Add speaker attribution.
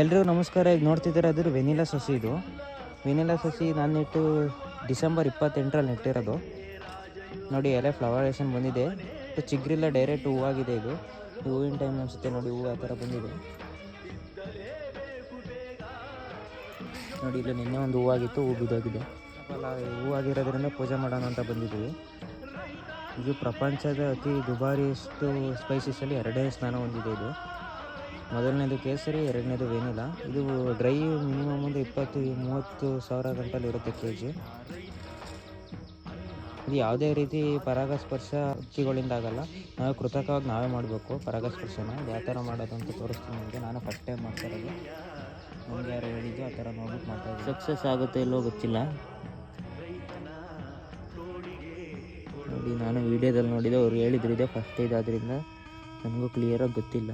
Speaker 1: ಎಲ್ರಿಗೂ ನಮಸ್ಕಾರ. ಈಗ ನೋಡ್ತಿದ್ದಾರೆ ಅದ್ರ ವೆನಿಲಾ ಸಸಿ ಇದು. ವೆನಿಲಾ ಸಸಿ ನಾನು ನೆಟ್ಟು ಡಿಸೆಂಬರ್ ಇಪ್ಪತ್ತೆಂಟರಲ್ಲಿ ನೆಟ್ಟಿರೋದು. ನೋಡಿ, ಎಲೆ ಫ್ಲವರೇಷನ್ ಬಂದಿದೆ. ಚಿಗ್ರಿಲ್ಲ ಡೈರೆಕ್ಟ್ ಹೂವಾಗಿದೆ ಇದು. ಹೂವಿನ ಟೈಮ್ ಅನಿಸುತ್ತೆ ನೋಡಿ, ಹೂವು ಆ ಥರ ಬಂದಿದೆ. ನೋಡಿ, ಇಲ್ಲಿ ನಿನ್ನೆ ಒಂದು ಹೂವಾಗಿತ್ತು, ಹೂ ಬಿದ್ದೋಗಿದೆ. ಹೂವಾಗಿರೋದ್ರಿಂದ ಪೂಜೆ ಮಾಡೋಣ ಅಂತ ಬಂದಿದ್ದೀವಿ. ಇದು ಪ್ರಪಂಚದ ಅತಿ ದುಬಾರಿಯಷ್ಟು ಸ್ಪೈಸಸಲ್ಲಿ ಎರಡನೇ ಸ್ಥಾನ ಹೊಂದಿದೆ ಇದು. ಮೊದಲನೇದು ಕೇಸರಿ, ಎರಡನೇದು ವೇನಿಲ್ಲ ಇದು ಡ್ರೈ ಮಿನಿಮಮ್ ಒಂದು ಇಪ್ಪತ್ತು, ಮೂವತ್ತು ಸಾವಿರ ಗಂಟಲ್ಲಿ ಇರುತ್ತೆ ಕೆ ಜಿ. ಇದು ಯಾವುದೇ ರೀತಿ ಪರಾಗಸ್ಪರ್ಶ ಹಕ್ಕಿಗಳಿಂದ ಆಗಲ್ಲ. ನಾವು ಕೃತಕವಾಗಿ ನಾವೇ ಮಾಡಬೇಕು ಪರಾಗಸ್ಪರ್ಶನ. ಯಾವ ಥರ ಮಾಡೋದು ಅಂತ ತೋರಿಸ್ತೀನಿ ನಿಮಗೆ. ನಾನು ಫಸ್ಟ್ ಟೈಮ್ ಮಾಡ್ತಾ ಇರೋದು. ನಮ್ಗೆ ಯಾರು ಹೇಳಿದ್ದು ಆ ಥರ ನೋಡ್ಬಿಟ್ಟು ಮಾಡ್ತಾ ಸಕ್ಸಸ್ ಆಗುತ್ತೆ ಇಲ್ಲೋ ಗೊತ್ತಿಲ್ಲ. ನೋಡಿ, ನಾನು ವೀಡಿಯೋದಲ್ಲಿ ನೋಡಿದೆ ಅವ್ರು ಹೇಳಿದ್ರು, ಇದೆ ಫಸ್ಟ್ ಇದಾದ್ರಿಂದ. ನನಗೂ ಕ್ಲಿಯರಾಗಿ ಗೊತ್ತಿಲ್ಲ.